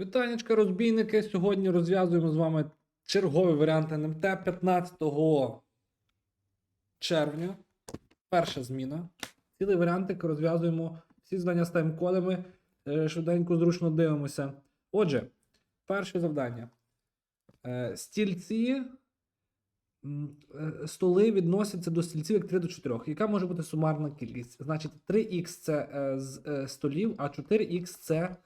Вітанечка, розбійники. Сьогодні розв'язуємо з вами черговий варіант НМТ 15 червня. Перша зміна. Цілий варіантик розв'язуємо всі завдання з тайм-кодами. Е, Швиденько зручно дивимося. Отже, перше завдання. Е, Стільці. е, Столи відносяться до стільців як 3 до 4. Яка може бути сумарна кількість? Значить, 3х це з столів, а 4х це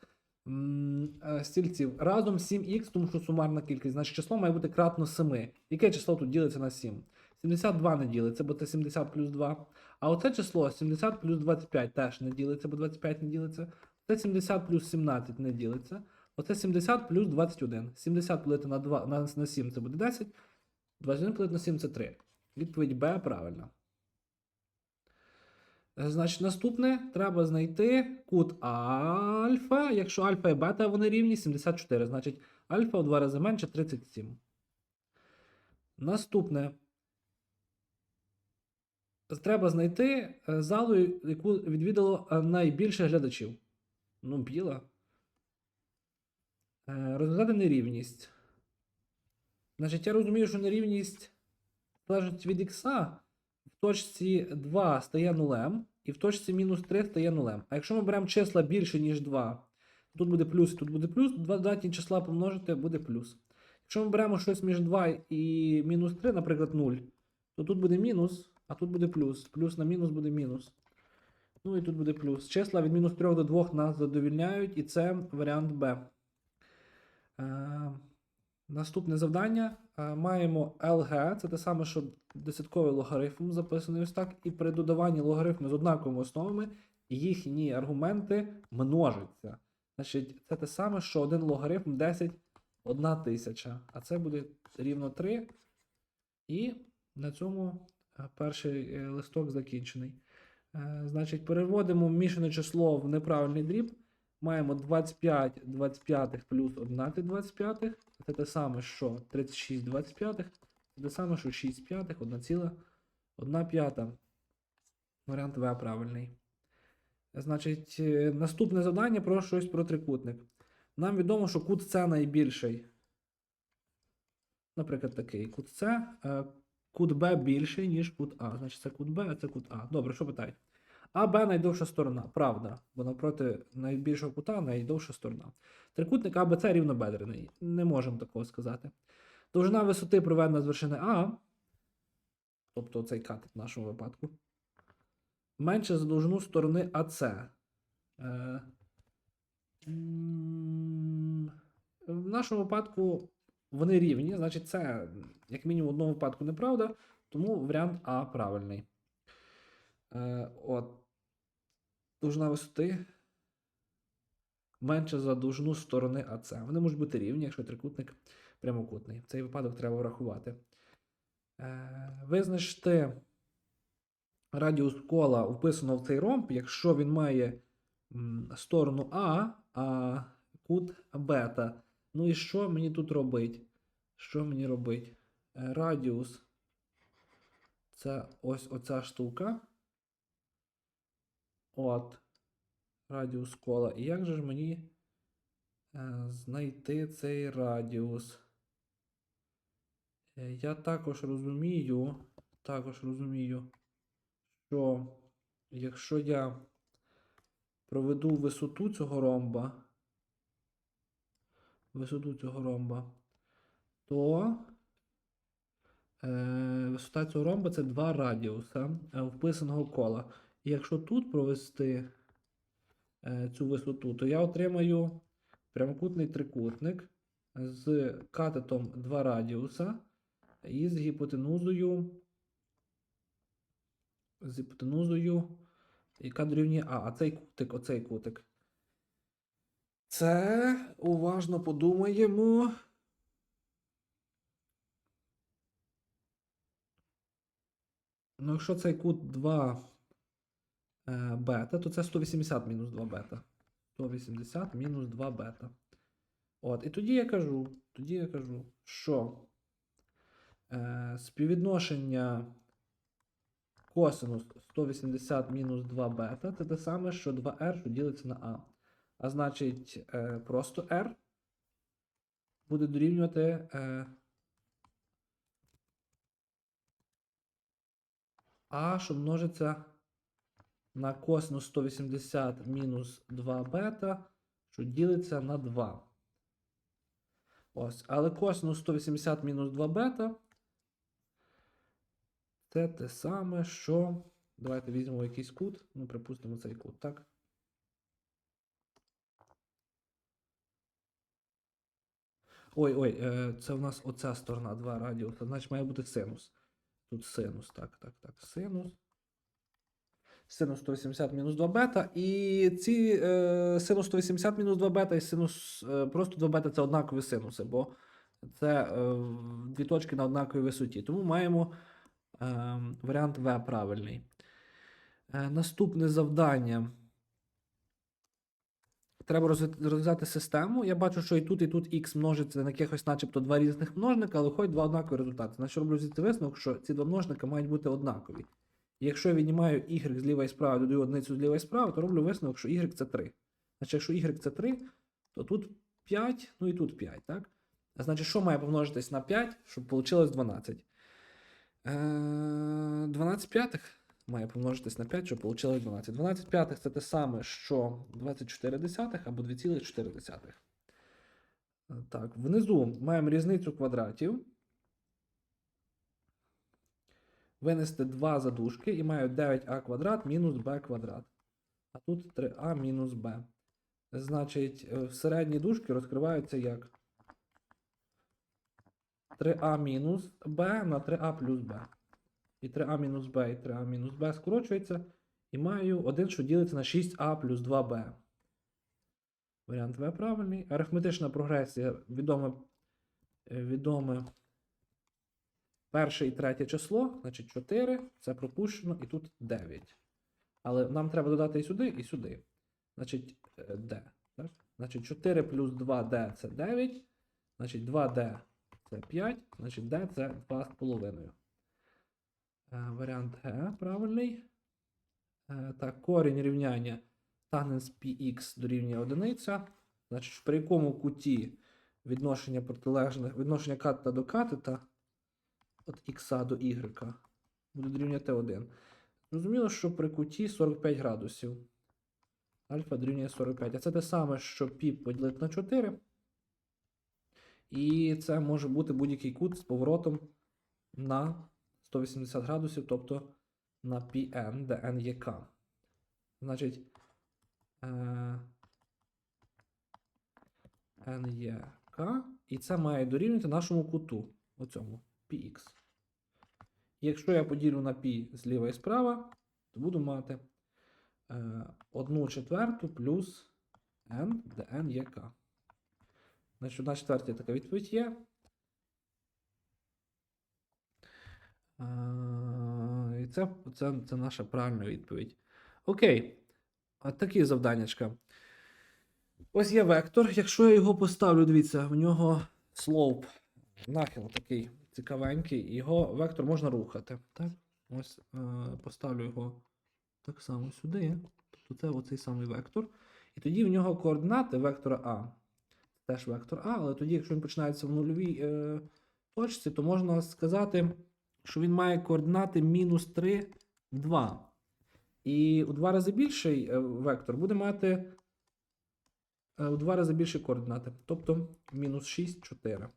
стільців. Разом 7х, тому що сумарна кількість. Значить, число має бути кратно 7. Яке число тут ділиться на 7? 72 не ділиться, бо це 70 плюс 2. А оце число 70 плюс 25 теж не ділиться, бо 25 не ділиться. Це 70 плюс 17 не ділиться. Оце 70 плюс 21. 70 поділити на, 2, на, на 7 це буде 10. 21 поділити на 7 це 3. Відповідь Б правильна. Е, Значить, наступне треба знайти кут альфа. Якщо альфа і бета вони рівні 74. Значить, альфа в два рази менше 37. Наступне. Треба знайти е, залу, яку відвідало е, найбільше глядачів. Ну, біла. Розв'язати нерівність. Значить, я розумію, що нерівність залежить від х, в точці 2 стає нулем, і в точці мінус 3 стає нулем. А якщо ми беремо числа більше, ніж 2, тут буде плюс і тут буде плюс, два додатні числа помножити буде плюс. Якщо ми беремо щось між 2 і мінус 3, наприклад, 0, то тут буде мінус, а тут буде плюс. Плюс на мінус буде мінус. Ну і тут буде плюс. Числа від мінус 3 до 2 нас задовільняють, і це варіант Б. Наступне завдання. Е, Маємо LG, це те саме, що десятковий логарифм записаний ось так. І при додаванні логарифму з однаковими основами їхні аргументи множаться. Значить, це те саме, що один логарифм 10 1 тисяча. А це буде рівно 3. І на цьому е, перший е, листок закінчений. Значить, переводимо мішане число в неправильний дріб. Маємо 25 25 плюс 11 25. Це те саме, що 36 25. Це те саме, що 6 п'ятих, 1 ціла, 1 п'ята. Варіант В правильний. Значить, е, наступне завдання про щось про трикутник. Нам відомо, що кут С найбільший. Наприклад, такий кут С. е, Кут Б більший, ніж кут А. Значить, це кут Б, а це кут А. Добре, що питають? А Б найдовша сторона. Правда. Бо навпроти найбільшого кута найдовша сторона. Трикутник АБЦ рівнобедрений. Не можемо такого сказати. Довжина висоти проведена з вершини А. Тобто цей катет в нашому випадку. Менше за довжину сторони АЦ. Е, в нашому випадку вони рівні, значить, це, як мінімум, в одному випадку неправда, тому варіант А правильний. Е, от. Довжина висоти менше за довжину сторони АЦ. Вони можуть бути рівні, якщо трикутник прямокутний. Цей випадок треба врахувати. Е, визначте радіус кола вписано в цей ромб, якщо він має сторону А, а кут бета. Ну і що мені тут робить? Що мені робить? Е, Радіус це ось оця штука. От. Радіус кола. І як же ж мені е, знайти цей радіус? Е, Я також розумію, також розумію, що якщо я проведу висоту цього ромба, висоту цього ромба, то е, висота цього ромба це два радіуса вписаного кола. Якщо тут провести е, цю висоту, то я отримаю прямокутний трикутник з катетом 2 радіуса і з гіпотенузою, з гіпотенузою, яка дорівнює А, а цей кутик, оцей кутик. Це уважно подумаємо. Ну, якщо цей кут 2 е, бета, то це 180 мінус 2 бета. 180 мінус 2 бета. От, і тоді я кажу, тоді я кажу, що е, співвідношення косинус 180 мінус 2 бета це те саме, що 2r, що ділиться на А. А значить, е, просто r буде дорівнювати. Е, А, що множиться на косинус 180 мінус 2 бета, що ділиться на 2. Ось, але косинус 180 мінус 2 бета. Це те саме, що. Давайте візьмемо якийсь кут. Ну, припустимо цей кут, так? Ой, ой, е, це в нас оця сторона 2 радіуса, значить має бути синус. Тут синус, так, так, так, синус. Синус 180 мінус 2 бета. І ці е, синус 180 мінус 2 бета і синус е, просто 2 бета це однакові синуси, бо це е, дві точки на однаковій висоті. Тому маємо е, варіант В правильний. Е, наступне завдання. Треба розв'язати систему. Я бачу, що і тут, і тут x множиться на якихось, начебто, два різних множника, але виходять два однакові результати. Значить, роблю звідси висновок, що ці два множника мають бути однакові. Якщо я віднімаю y зліва і справа, додаю одиницю зліва і справа, то роблю висновок, що y це 3. Значить, якщо y це 3, то тут 5, ну і тут 5, так? А значить, що має помножитись на 5, щоб вийшло 12? Е, 12 п'ятих має помножитись на 5, щоб вийшло 12. 12 п'ятих це те саме, що 24 десятих або 2,4. Е, Так, внизу маємо різницю квадратів. Винести 2 задушки і маю 9а квадрат мінус b квадрат. А тут 3а мінус b. Значить, е, середні дужки розкриваються як 3а мінус b на 3а плюс b. І 3а мінус b і 3а мінус b скорочується. І маю один, що ділиться на 6а плюс 2b. Варіант В правильний. Арифметична прогресія відоме, відоме перше і третє число, значить 4, це пропущено, і тут 9. Але нам треба додати і сюди, і сюди. Значить, е, d. Так? Значить, 4 плюс 2d це 9. Значить, 2d це 5, значить d це 2,5. Е, Варіант Г правильний. Е, Так, корінь рівняння тангенс px дорівнює 1. Значить, при якому куті відношення протилежних, відношення катета до катета від х до y буде дорівнювати 1. Зрозуміло, що при куті 45 градусів. Альфа дорівнює 45. А це те саме, що π поділити на 4. І це може бути будь-який кут з поворотом на 180 градусів, тобто на πn, де n є k. Значить, е, n є k, і це має дорівнювати нашому куту, оцьому, px. Якщо я поділю на π зліва і справа, то буду мати е, 1 четверту плюс n, де n є k. Значить, одна четверта така відповідь є. Е, І це, це, це наша правильна відповідь. Окей. От такі завданнячка. Ось є вектор. Якщо я його поставлю, дивіться, в нього слоуп, нахил такий цікавенький, його вектор можна рухати. Так? Ось е, поставлю його так само сюди. Тобто це оцей самий вектор. І тоді в нього координати вектора А. Теж вектор А, але тоді, якщо він починається в нульовій е, точці, то можна сказати, що він має координати мінус 3 в 2. І у два рази більший е, вектор буде мати е, у два рази більші координати. Тобто мінус 6, 4.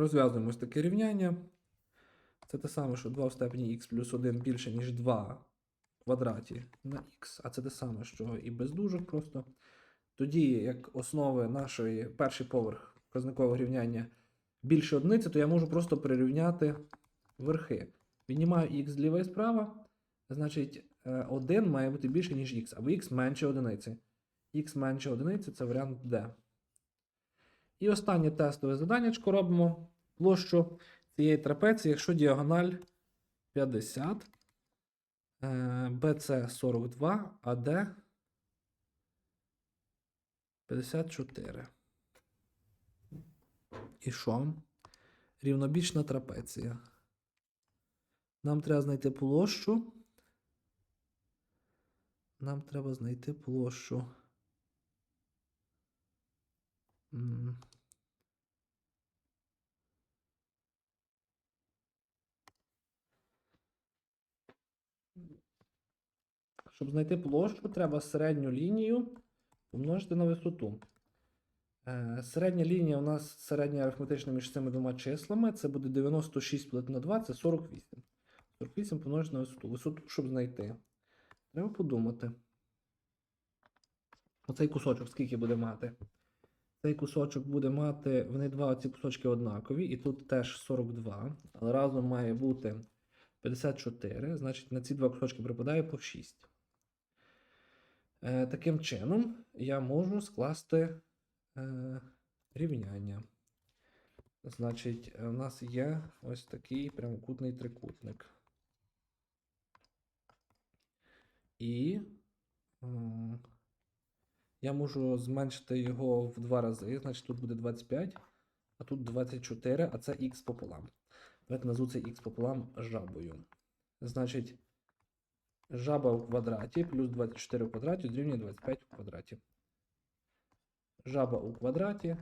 Розв'язуємо ось таке рівняння. Це те саме, що 2 в степені х плюс 1 більше, ніж 2 в квадраті на х. А це те саме, що і без просто. Тоді, як основи нашої перший поверх показникового рівняння більше одиниці, то я можу просто прирівняти верхи. Віднімаю х зліва і справа, значить 1 має бути більше, ніж х, або х менше одиниці. х менше одиниці це варіант D. І останнє тестове заданнячко робимо площу цієї трапеції, якщо діагональ 50, е, BC 42, AD 54. І що? Рівнобічна трапеція. Нам треба знайти площу. Нам треба знайти площу. Щоб знайти площу, треба середню лінію помножити на висоту. Е, Середня лінія у нас середня арифметична між цими двома числами. Це буде 96 поділити на 2, це 48. 48 помножити на висоту. Висоту, щоб знайти. Треба подумати. Оцей кусочок скільки буде мати? Цей кусочок буде мати, вони два оці кусочки однакові, і тут теж 42, але разом має бути 54, значить на ці два кусочки припадає по 6. Е, таким чином, я можу скласти е, рівняння. Значить, у нас є ось такий прямокутний трикутник. І я можу зменшити його в два рази. Значить, тут буде 25, а тут 24, а це х пополам. Давайте назву цей х пополам жабою. Значить, жаба в квадраті плюс 24 в квадраті дорівнює 25 в квадраті. Жаба у квадраті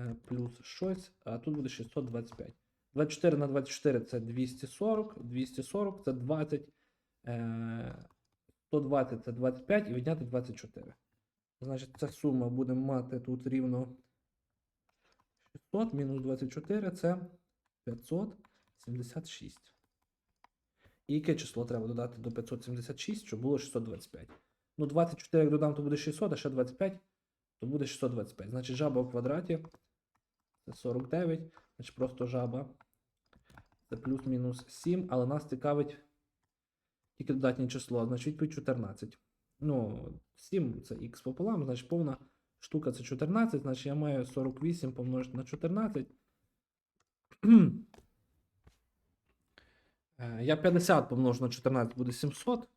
е, плюс щось, а тут буде 625. 24 на 24 це 240, 240 це 20, е, 120 це 25 і відняти 24. Значить, ця сума буде мати тут рівно 600 мінус 24 це 576. І яке число треба додати до 576, щоб було 625? Ну, 24, як додам, то буде 600, а ще 25, то буде 625. Значить, жаба в квадраті це 49, значить просто жаба. Це плюс-мінус 7, але нас цікавить тільки додатнє число, значить відповідь 14. Ну, 7 це х пополам, значить повна штука це 14, значить я маю 48 помножити на 14. Е, Я 50 помножу на 14 буде 700.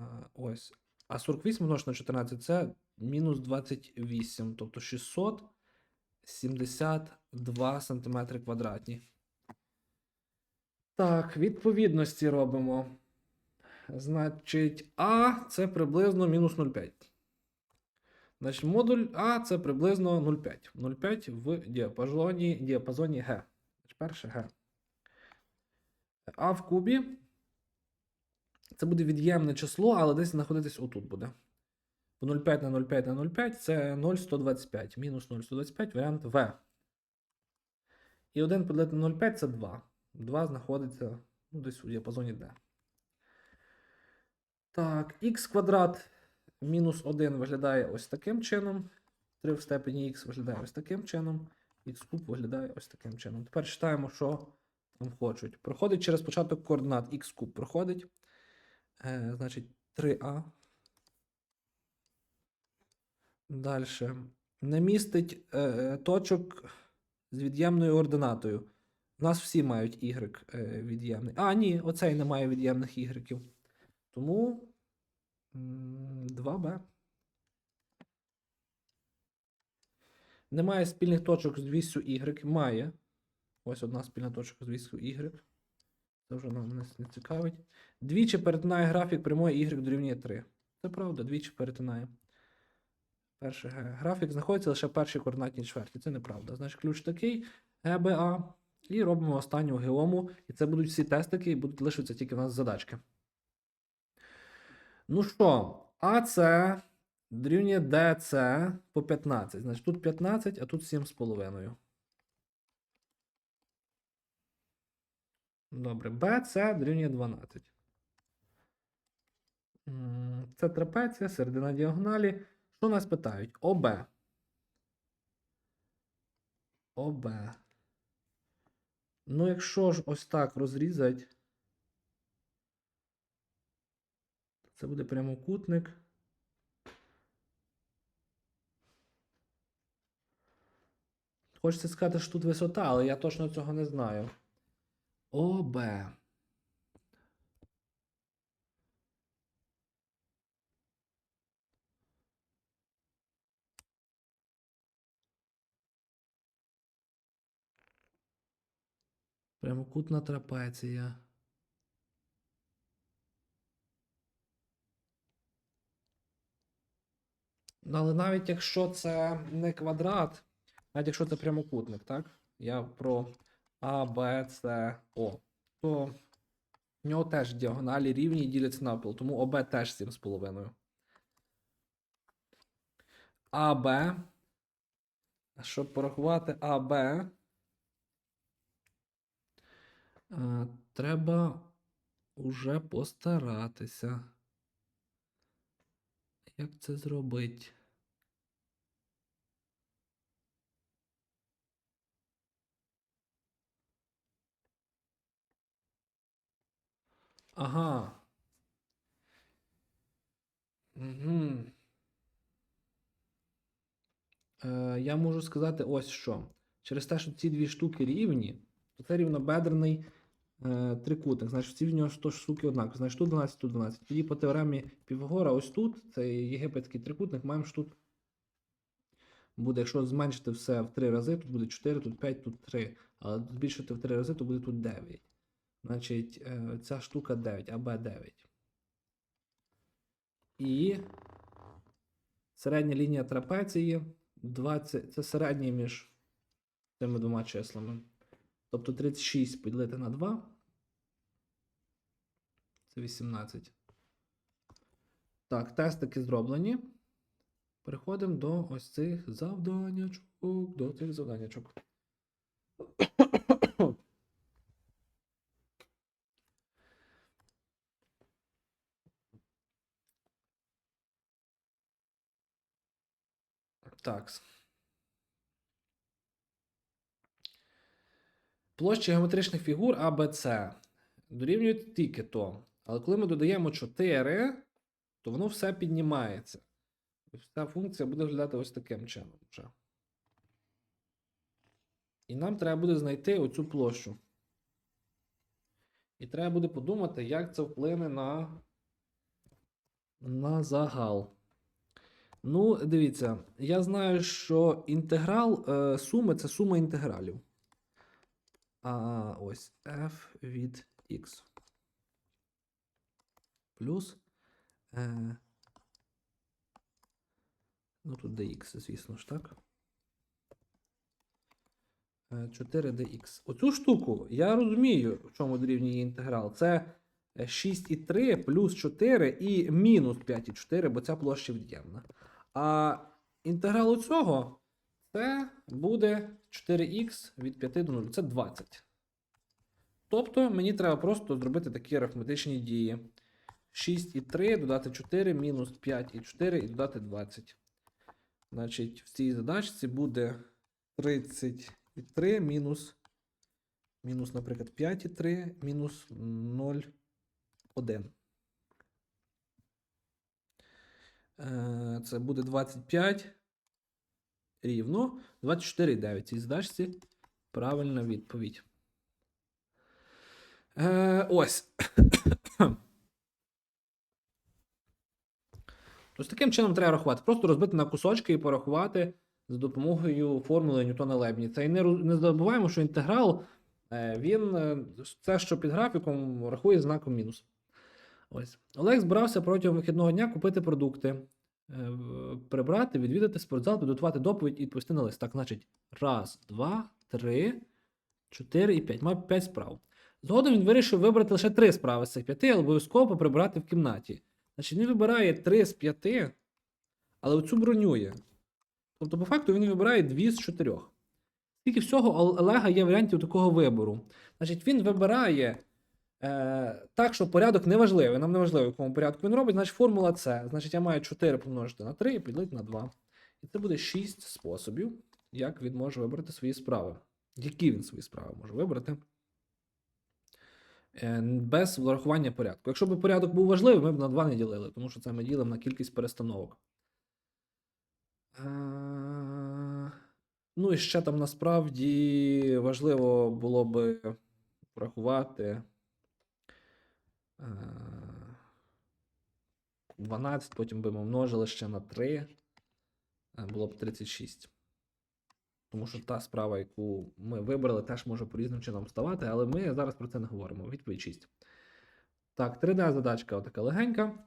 Е, Ось. А 48 помножити на 14 це мінус 28, тобто 672 см квадратні. Так, відповідності робимо. Значить, А це приблизно мінус 0,5. Значить, модуль А це приблизно 0,5. 0,5 в діапазоні, діапазоні Г. Перше Г. А в кубі. Це буде від'ємне число, але десь знаходитись отут буде. Бо 0,5 на 0,5 на 0,5 це 0,125. Мінус 0,125 варіант В. І 1 поділити на 0,5 це 2. 2 знаходиться ну, десь у діапазоні D. Так, х квадрат мінус 1 виглядає ось таким чином. 3 в степені х виглядає ось таким чином. Х куб виглядає ось таким чином. Тепер читаємо, що хочуть. Проходить через початок координат х куб проходить. Е, значить, 3а. Далі. Не містить е, точок з від'ємною ординатою. У нас всі мають y е, від'ємний. А, ні, оцей не має від'ємних ігреків. Тому 2b. Немає спільних точок з вісю y. Має. Ось одна спільна точка з вісю y. Це вже нам не, не цікавить. Двічі перетинає графік прямої y дорівнює 3. Це правда, двічі перетинає. Перше Г. Графік знаходиться лише в першій координатній чверті. Це неправда. Значить, ключ такий ГБА. І робимо останню геому. І це будуть всі тестики, і будуть лишитися тільки в нас задачки. Ну що, АЦ дорівнює ДЦ по 15. Значить, тут 15, а тут 7,5. Добре, БЦ дорівнює 12. Це трапеція, середина діагоналі. Що нас питають? ОБ. ОБ. Ну, якщо ж ось так розрізати, це буде прямокутник. Хочеться сказати, що тут висота, але я точно цього не знаю. ОБ. Прямокутна трапеція. Ну, Але навіть якщо це не квадрат, навіть якщо це прямокутник, так? Я про А, Б, С, О, то в нього теж діагоналі рівні діляться навпіл, тому ОБ теж 7,5. АБ. Щоб порахувати АБ, е, треба уже постаратися. Як це зробити? Ага. Угу. Е, я можу сказати ось що. Через те, що ці дві штуки рівні, то це рівнобедрений е, трикутник. Значить, ці в нього ж штуки однакові. Значить, тут 12, тут 12. Тоді по теоремі Півгора, ось тут, це єгипетський трикутник, маємо що тут. Буде, якщо зменшити все в 3 рази, тут буде 4, тут 5, тут 3. Але збільшити в 3 рази, то буде тут 9. Значить, е, ця штука 9, АБ 9. І середня лінія трапеції 20. Це середнє між цими двома числами. Тобто 36 поділити на 2. Це 18. Так, тестики зроблені. Переходимо до ось цих завданнячок. До цих завданнячок. Так. Площі геометричних фігур А, дорівнюють тільки то. Але коли ми додаємо 4, то воно все піднімається. І Ця функція буде виглядати ось таким чином вже. І нам треба буде знайти оцю площу. І треба буде подумати, як це вплине на, на загал. Ну, дивіться, я знаю, що інтеграл е, суми це сума інтегралів. А ось f від x. Плюс. Е, ну, тут dx, звісно ж, так. Е, 4dx. Оцю штуку я розумію, в чому дорівнює інтеграл. Це 6,3 плюс 4 і мінус 5,4, бо ця площа від'ємна. А інтеграл у цього це буде 4х від 5 до 0. Це 20. Тобто мені треба просто зробити такі арифметичні дії. 6,3 додати 4, мінус 5,4 і додати 20. Значить, в цій задачці буде 33 мінус, мінус, наприклад, 5,3 мінус 0,1. Е, Це буде 25 рівно 24,9. Цій задачці правильна відповідь. Е, ось. Ось таким чином треба рахувати. Просто розбити на кусочки і порахувати за допомогою формули Ньютона Лебніца. І не, не забуваємо, що інтеграл е, він е, це, що під графіком, рахує знаком мінус. Ось. Олег збирався протягом вихідного дня купити продукти, е, прибрати, відвідати спортзал, підготувати доповідь і відповісти на лист. Так, значить, раз, два, три, чотири і п'ять. Мав п'ять справ. Згодом він вирішив вибрати лише три справи з цих п'яти, але обов'язково прибрати в кімнаті. Значить, він вибирає три з п'яти, але оцю бронює. Тобто, по факту, він вибирає дві з чотирьох. Скільки всього Олега є варіантів такого вибору? Значить, він вибирає е, так, що порядок не важливий. Нам не важливо, в якому порядку він робить. Значить, формула С. Значить, я маю 4 помножити на 3 і поділити на 2. І це буде 6 способів, як він може вибрати свої справи. Які він свої справи може вибрати. Е, Без врахування порядку. Якщо б порядок був важливий, ми б на 2 не ділили, тому що це ми ділимо на кількість перестановок. Е, Ну і ще там насправді важливо було би врахувати. Е, 12, потім би ми множили ще на 3. е, Було б 36. Тому що та справа, яку ми вибрали, теж може по різним чином ставати, але ми зараз про це не говоримо. Відповідь 6. Так, 3D задачка отака легенька.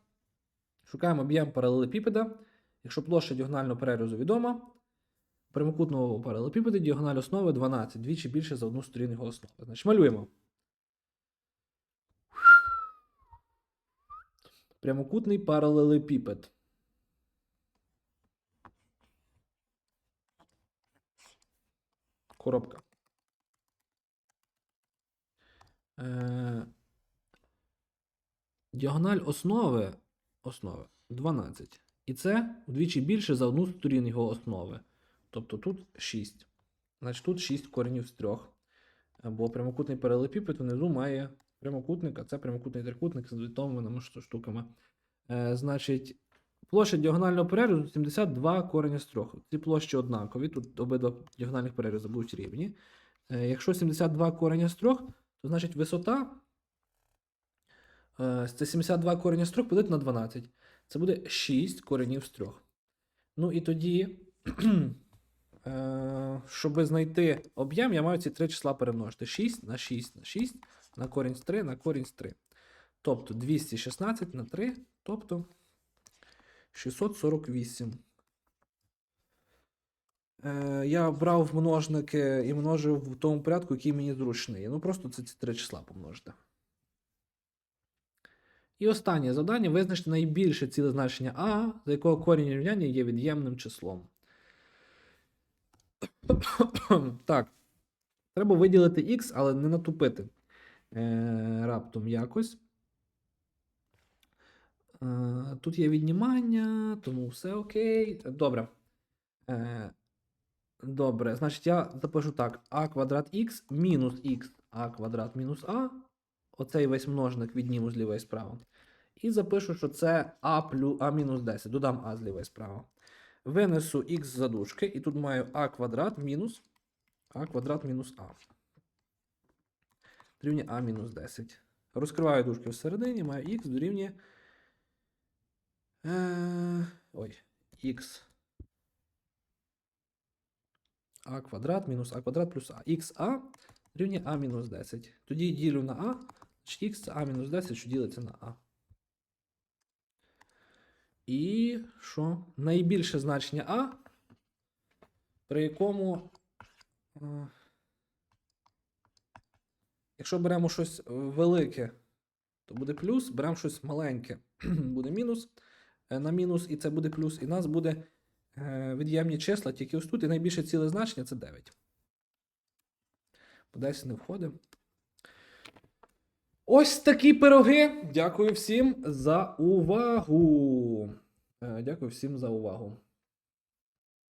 Шукаємо об'єм паралелепіпеда, Якщо площа діагонального перерізу відома, прямокутного паралелепіпеду діагональ основи 12, двічі більше за одну сторінку його основи. Значить, малюємо. Прямокутний паралелепіпед. Коробка. Е, діагональ основи, основи 12. І це вдвічі більше за одну сторін його основи. Тобто тут 6. Значить тут 6 коренів з 3. Бо прямокутний паралелепіпед внизу має прямокутник, а це прямокутний трикутник з відомими штуками. Е, значить, площа діагонального перерізу 72 корення з 3. Ці площі однакові, тут обидва діагональних перерізу будуть рівні. Е, якщо 72 корення з 3, то значить висота е, це 72 корення з 3 поділити на 12. Це буде 6 коренів з 3. Ну і тоді, е, щоб знайти об'єм, я маю ці три числа перемножити. 6 на 6 на 6 на корінь з 3 на корінь з 3. Тобто 216 на 3, тобто 648. Е, я брав множники і множив в тому порядку, який мені зручний. Ну просто це ці три числа помножити. І останнє завдання визначити найбільше ціле значення А, за якого корінь рівняння є від'ємним числом. так. Треба виділити x, але не натупити е, раптом якось. Е, тут є віднімання, тому все окей. Добре. Е, добре, значить, я запишу так: а квадрат х мінус х, а квадрат мінус а. Оцей весь множник відніму зліва і справа. І запишу, що це а плюс а мінус 10. Додам а зліва і справа. Винесу х за дужки, і тут маю а квадрат мінус а квадрат мінус а. Дорівнює а мінус 10. Розкриваю дужки всередині, маю х дорівнює. Е, ой, х. а квадрат мінус а квадрат плюс а. ха дорівнює а мінус 10. Тоді ділю на а, значить х це а мінус 10, що ділиться на а. І що? Найбільше значення а, при якому. Е, Якщо беремо щось велике, то буде плюс, беремо щось маленьке, буде мінус. Е, На мінус, і це буде плюс, і в нас буде е, від'ємні числа, тільки ось тут, і найбільше ціле значення це 9. По 10 не входить. Ось такі пироги. Дякую всім за увагу. Е, Дякую всім за увагу.